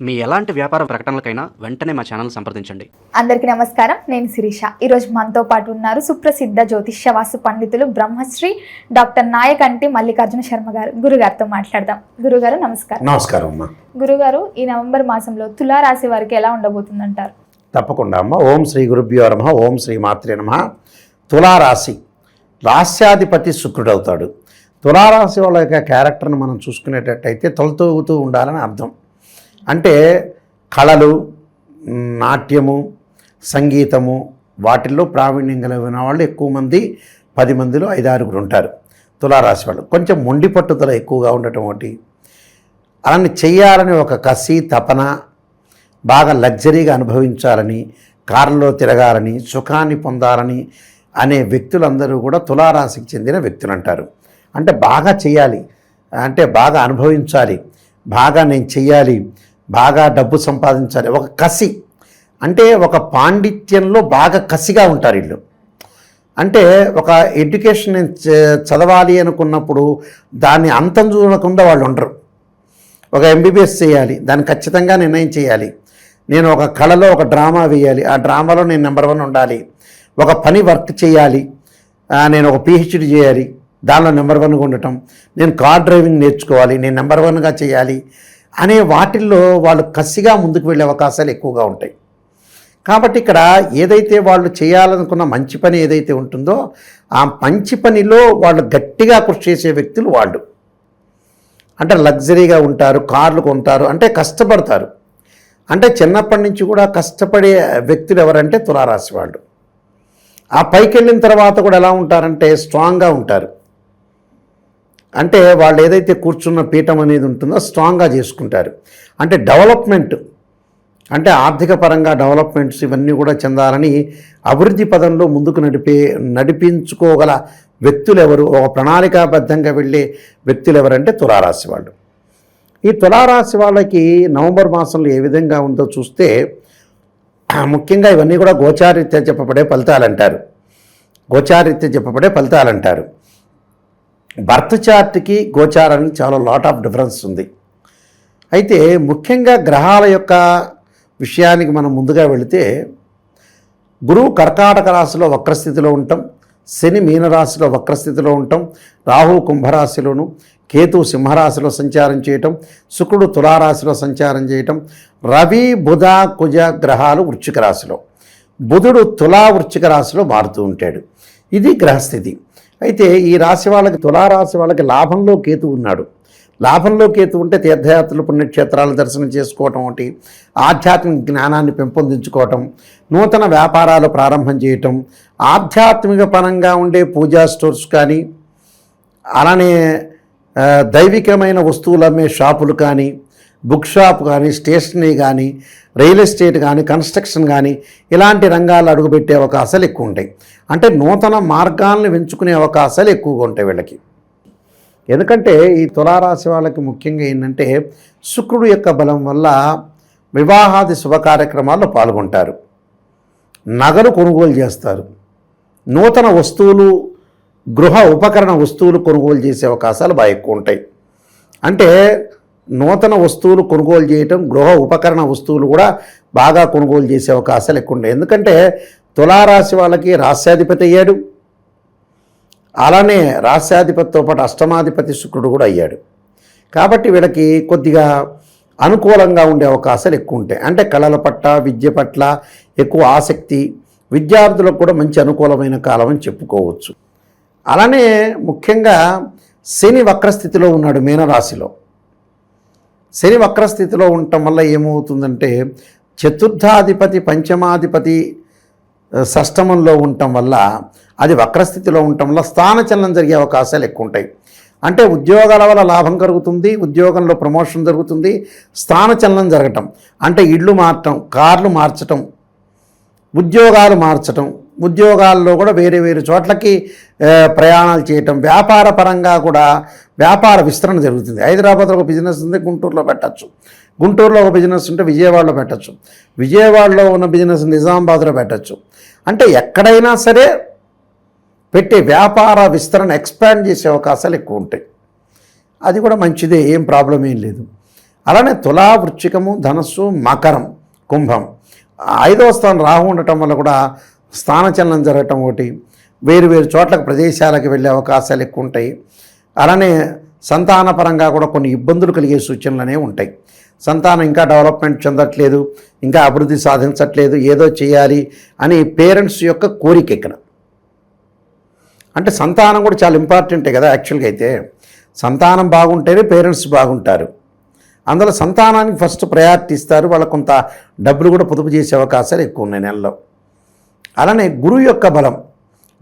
మీ ఎలాంటి వ్యాపార ప్రకటనలకైనా వెంటనే మా ఛానల్ సంప్రదించండి. అందరికీ నమస్కారం. నేను శిరీష. ఈరోజు మనతో పాటు ఉన్నారు సుప్రసిద్ధ జ్యోతిష్య వాస్తు పండితులు బ్రహ్మశ్రీ డాక్టర్ నాయకంటి మల్లికార్జున శర్మ గారు. గురుగారితో మాట్లాడదాం. గురుగారు నమస్కారం. నమస్కారం అమ్మా. గురుగారు ఈ నవంబర్ మాసంలో తులారాశి వారికి ఎలా ఉండబోతుందంటారు? తప్పకుండా అమ్మ. ఓం శ్రీ గురుభ్యో నమ. ఓం శ్రీ మాత్రే నమ. తులారాశి రాస్యాధిపతి శుక్రుడు అవుతాడు తులారాశి వాళ్ళ యొక్క క్యారెక్టర్ని మనం చూసుకునేటట్టయితే తొలతూగుతూ ఉండాలని అర్థం. అంటే కళలు నాట్యము సంగీతము వాటిల్లో ప్రావీణ్యం కలిగిన వాళ్ళు ఎక్కువ మంది పది మందిలో ఐదారుగురు ఉంటారు తులారాశి వాళ్ళు. కొంచెం మొండి పట్టుదల ఎక్కువగా ఉండటం ఒకటి. అలానే చెయ్యాలని ఒక కసి తపన బాగా లగ్జరీగా అనుభవించాలని కారులో తిరగాలని సుఖాన్ని పొందాలని అనే వ్యక్తులందరూ కూడా తులారాశికి చెందిన వ్యక్తులు అంటారు. అంటే బాగా చేయాలి అంటే బాగా అనుభవించాలి. బాగా నేను చెయ్యాలి. బాగా డబ్బు సంపాదించాలి. ఒక కసి. అంటే ఒక పాండిత్యంలో బాగా కసిగా ఉంటారు వీళ్ళు. అంటే ఒక ఎడ్యుకేషన్ నేను చదవాలి అనుకున్నప్పుడు దాన్ని అంతం చూడకుండా వాళ్ళు ఉండరు. ఒక ఎంబీబీఎస్ చేయాలి. దాన్ని ఖచ్చితంగా నిర్ణయం చేయాలి. నేను ఒక కళలో ఒక డ్రామా వేయాలి. ఆ డ్రామాలో నేను నెంబర్ వన్ ఉండాలి. ఒక పని వర్క్ చేయాలి. నేను ఒక పిహెచ్డి చేయాలి. దానిలో నెంబర్ వన్గా ఉండటం. నేను కార్ డ్రైవింగ్ నేర్చుకోవాలి. నేను నెంబర్ వన్గా చేయాలి. అనే వాటిల్లో వాళ్ళు కసిగా ముందుకు వెళ్ళే అవకాశాలు ఎక్కువగా ఉంటాయి. కాబట్టి ఇక్కడ ఏదైతే వాళ్ళు చేయాలనుకున్న మంచి పని ఏదైతే ఉంటుందో ఆ మంచి పనిలో వాళ్ళు గట్టిగా కృషి చేసే వ్యక్తులు వాళ్ళు. అంటే లగ్జరీగా ఉంటారు కార్లు కొంటారు అంటే కష్టపడతారు. అంటే చిన్నప్పటి నుంచి కూడా కష్టపడే వ్యక్తులు ఎవరంటే తులారాశి వాళ్ళు. ఆ పైకి వెళ్ళిన తర్వాత కూడా ఎలా ఉంటారంటే స్ట్రాంగ్గా ఉంటారు. అంటే వాళ్ళు ఏదైతే కూర్చున్న పీఠం అనేది ఉంటుందో స్ట్రాంగ్గా చేసుకుంటారు. అంటే డెవలప్మెంట్ అంటే ఆర్థిక పరంగా డెవలప్మెంట్స్ ఇవన్నీ కూడా చెందాలని అభివృద్ధి పదంలో ముందుకు నడిపే నడిపించుకోగల వ్యక్తులు ఎవరు ఒక ప్రణాళికాబద్ధంగా వెళ్ళే వ్యక్తులు ఎవరంటే తులారాశి వాళ్ళు. ఈ తులారాశి వాళ్ళకి నవంబర్ మాసంలో ఏ విధంగా ఉందో చూస్తే ముఖ్యంగా ఇవన్నీ కూడా గోచారిత్య చెప్పబడే ఫలితాలు అంటారు గోచారిత్య చెప్పబడే ఫలితాలు అంటారు బర్త్ చార్ట్కి గోచారానికి చాలా లాట్ ఆఫ్ డిఫరెన్స్ ఉంది. అయితే ముఖ్యంగా గ్రహాల యొక్క విషయానికి మనం ముందుగా వెళితే గురువు కర్కాటక రాశిలో వక్రస్థితిలో ఉంటాం శని మీనరాశిలో వక్రస్థితిలో ఉంటాం రాహు కుంభరాశిలోను కేతు సింహరాశిలో సంచారం చేయటం శుక్రుడు తులారాశిలో సంచారం చేయటం రవి బుధ కుజ గ్రహాలు వృశ్చిక రాశిలో. బుధుడు తులా వృశ్చిక రాశిలో మారుతూ ఉంటాడు. ఇది గ్రహస్థితి. అయితే ఈ రాశి వాళ్ళకి తులారాశి వాళ్ళకి లాభంలో కేతు ఉన్నాడు. లాభంలో కేతు ఉంటే తీర్థయాత్రలు పుణ్యక్షేత్రాలు దర్శనం చేసుకోవటం ఒకటి ఆధ్యాత్మిక జ్ఞానాన్ని పెంపొందించుకోవటం నూతన వ్యాపారాలు ప్రారంభం చేయటం ఆధ్యాత్మిక పరంగా ఉండే పూజా స్టోర్స్ కానీ అలానే దైవికమైన వస్తువులు అమ్మే షాపులు కానీ బుక్ షాప్ కానీ స్టేషనరీ కానీ రియల్ ఎస్టేట్ కానీ కన్స్ట్రక్షన్ కానీ ఇలాంటి రంగాలు అడుగుపెట్టే అవకాశాలు ఎక్కువ ఉంటాయి. అంటే నూతన మార్గాలను ఎంచుకునే అవకాశాలు ఎక్కువగా ఉంటాయి వీళ్ళకి. ఎందుకంటే ఈ తులారాశి వాళ్ళకి ముఖ్యంగా ఏంటంటే శుక్రుడు యొక్క బలం వల్ల వివాహాది శుభ కార్యక్రమాల్లో పాల్గొంటారు. నగలు కొనుగోలు చేస్తారు. నూతన వస్తువులు గృహ ఉపకరణ వస్తువులు కొనుగోలు చేసే అవకాశాలు బాగా ఎక్కువ ఉంటాయి. అంటే నూతన వస్తువులు కొనుగోలు చేయటం గృహ ఉపకరణ వస్తువులు కూడా బాగా కొనుగోలు చేసే అవకాశాలు ఎక్కువ ఉండే ఎందుకంటే తులారాశి వాళ్ళకి రాస్యాధిపతి అయ్యాడు. అలానే రాస్యాధిపతితో పాటు అష్టమాధిపతి శుక్రుడు కూడా అయ్యాడు. కాబట్టి వీళ్ళకి కొద్దిగా అనుకూలంగా ఉండే అవకాశాలు ఎక్కువ ఉంటాయి. అంటే కళల పట్ల విద్య పట్ల ఎక్కువ ఆసక్తి విద్యార్థులకు కూడా మంచి అనుకూలమైన కాలం అని చెప్పుకోవచ్చు. అలానే ముఖ్యంగా శని వక్రస్థితిలో ఉన్నాడు మీనరాశిలో. శని వక్రస్థితిలో ఉండటం వల్ల ఏమవుతుందంటే చతుర్థాధిపతి పంచమాధిపతి షష్టమంలో ఉండటం వల్ల అది వక్రస్థితిలో ఉండటం వల్ల స్థానచలనం జరిగే అవకాశాలు ఎక్కువ ఉంటాయి అంటే ఉద్యోగాల వల్ల లాభం కలుగుతుంది ఉద్యోగంలో ప్రమోషన్ జరుగుతుంది స్థానచలనం జరగటం. అంటే ఇళ్ళు మార్చటం కార్లు మార్చటం ఉద్యోగాలు మార్చటం ఉద్యోగాల్లో కూడా వేరే వేరే చోట్లకి ప్రయాణాలు చేయటం వ్యాపార పరంగా కూడా వ్యాపార విస్తరణ జరుగుతుంది. హైదరాబాద్లో ఒక బిజినెస్ ఉంది గుంటూరులో పెట్టచ్చు. గుంటూరులో ఒక బిజినెస్ ఉంటే విజయవాడలో పెట్టచ్చు. విజయవాడలో ఉన్న బిజినెస్ నిజామాబాద్లో పెట్టచ్చు. అంటే ఎక్కడైనా సరే పెట్టే వ్యాపార విస్తరణ ఎక్స్పాండ్ చేసే అవకాశాలు ఎక్కువ ఉంటాయి. అది కూడా మంచిదే ఏం ప్రాబ్లం ఏం లేదు. అలానే తులా వృచ్చికము ధనస్సు మకరం కుంభం. ఐదవ స్థానం రాహు ఉండటం వల్ల కూడా స్థానచలనం జరగటం ఒకటి వేరు వేరు చోట్లకు ప్రదేశాలకు వెళ్ళే అవకాశాలు ఎక్కువ ఉంటాయి అలానే సంతానపరంగా కూడా కొన్ని ఇబ్బందులు కలిగే సూచనలు అనేవి ఉంటాయి. సంతానం ఇంకా డెవలప్మెంట్ చెందట్లేదు ఇంకా అభివృద్ధి సాధించట్లేదు ఏదో చేయాలి అని పేరెంట్స్ యొక్క కోరిక ఇక్కడ. అంటే సంతానం కూడా చాలా ఇంపార్టెంటే కదా యాక్చువల్గా అయితే. సంతానం బాగుంటేనే పేరెంట్స్ బాగుంటారు. అందులో సంతానానికి ఫస్ట్ ప్రయారిటీ ఇస్తారు వాళ్ళకు కొంత డబ్బులు కూడా పొదుపు చేసే అవకాశాలు ఎక్కువ ఉన్నాయి నెలలో. అలానే గురువు యొక్క బలం.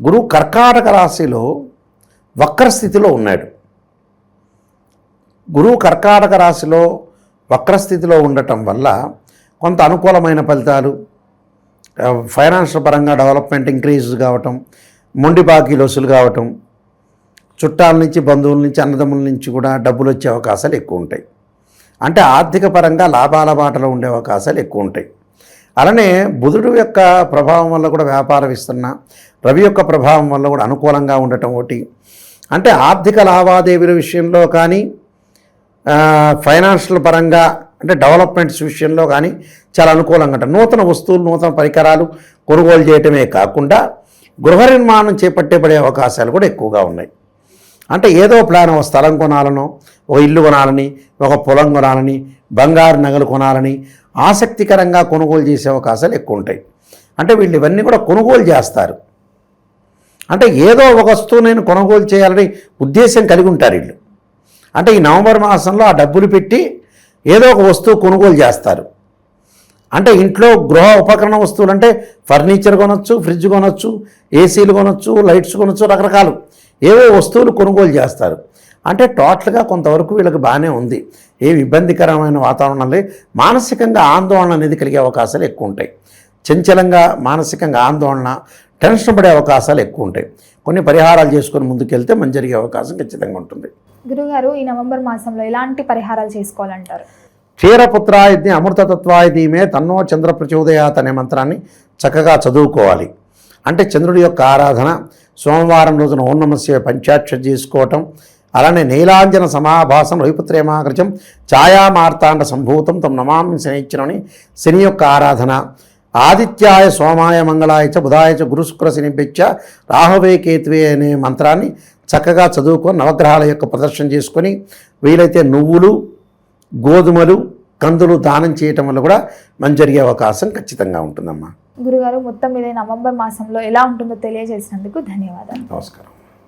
గురువు కర్కాటక రాశిలో వక్ర స్థితిలో ఉన్నాడు. గురువు కర్కాటక రాశిలో వక్రస్థితిలో ఉండటం వల్ల కొంత అనుకూలమైన ఫలితాలు ఫైనాన్షియల్ పరంగా డెవలప్మెంట్ ఇంక్రీజ్ కావటం మొండి బాకీలు వసూలు కావటం చుట్టాల నుంచి బంధువుల నుంచి అన్నదమ్ముల నుంచి కూడా డబ్బులు వచ్చే అవకాశాలు ఎక్కువ ఉంటాయి. అంటే ఆర్థిక పరంగా లాభాల బాటలో ఉండే అవకాశాలు ఎక్కువ ఉంటాయి. అలానే బుధుడు యొక్క ప్రభావం వల్ల కూడా వ్యాపార విస్తరణ రవి యొక్క ప్రభావం వల్ల కూడా అనుకూలంగా ఉండటం ఒకటి. అంటే ఆర్థిక లావాదేవీల విషయంలో కానీ ఫైనాన్షియల్ పరంగా అంటే డెవలప్మెంట్స్ విషయంలో కానీ చాలా అనుకూలంగా ఉంటాయి. నూతన వస్తువులు నూతన పరికరాలు కొనుగోలు చేయటమే కాకుండా గృహ నిర్మాణం చేపట్టేపడే అవకాశాలు కూడా ఎక్కువగా ఉన్నాయి. అంటే ఏదో ప్లాన్ ఒక స్థలం కొనాలనో ఒక ఇల్లు కొనాలని ఒక పొలం కొనాలని బంగారు నగలు కొనాలని ఆసక్తికరంగా కొనుగోలు చేసే అవకాశాలు ఎక్కువ ఉంటాయి. అంటే వీళ్ళు ఇవన్నీ కూడా కొనుగోలు చేస్తారు. అంటే ఏదో ఒక వస్తువు నేను కొనుగోలు చేయాలని ఉద్దేశం కలిగి ఉంటారు వీళ్ళు. అంటే ఈ నవంబర్ మాసంలో ఆ డబ్బులు పెట్టి ఏదో ఒక వస్తువు కొనుగోలు చేస్తారు. అంటే ఇంట్లో గృహ ఉపకరణ వస్తువులు అంటే ఫర్నిచర్ కొనొచ్చు ఫ్రిడ్జ్ కొనొచ్చు ఏసీలు కొనొచ్చు లైట్స్ కొనొచ్చు రకరకాలు ఏవో వస్తువులు కొనుగోలు చేస్తారు. అంటే టోటల్గా కొంతవరకు వీళ్ళకి బాగానే ఉంది. ఏమి ఇబ్బందికరమైన వాతావరణం మానసికంగా ఆందోళన అనేది కలిగే అవకాశాలు ఎక్కువ ఉంటాయి. చంచలంగా మానసికంగా ఆందోళన టెన్షన్ పడే అవకాశాలు ఎక్కువ ఉంటాయి. కొన్ని పరిహారాలు చేసుకొని ముందుకెళ్తే మంచి జరిగే అవకాశం ఖచ్చితంగా ఉంటుంది. గురుగారు ఈ నవంబర్ మాసంలో ఎలాంటి పరిహారాలు చేసుకోవాలంటారు? క్షీరపుత్రాయజ్ఞ అమృతతత్వాయ ధీమే తన్నో చంద్ర ప్రచోదయాత్ అనే మంత్రాన్ని చక్కగా చదువుకోవాలి. అంటే చంద్రుడి యొక్క ఆరాధన సోమవారం రోజున ఓం నమస్య పంచాక్ష చేసుకోవటం అలానే నీలాంజన సమాభాసం వైపుత్రేమాగ్రజం ఛాయామార్తాండ సంభూతం తమ నమామి శనిచ్చినని శని యొక్క ఆరాధన. ఆదిత్యాయ సోమాయ మంగళాయ చ బుధాయ చ గురుశుక్ర శనిపించ రాహవే కేతువే అనే మంత్రాన్ని చక్కగా చదువుకొని నవగ్రహాల యొక్క ప్రదర్శన చేసుకొని వీలైతే నువ్వులు గోధుమలు కందులు దానం చేయటం వల్ల కూడా మంచి జరిగే అవకాశం ఖచ్చితంగా ఉంటుందమ్మా. గురుగారు మొత్తం మీద నవంబర్ మాసంలో ఎలా ఉంటుందో తెలియజేసినందుకు ధన్యవాదాలు. నమస్కారం.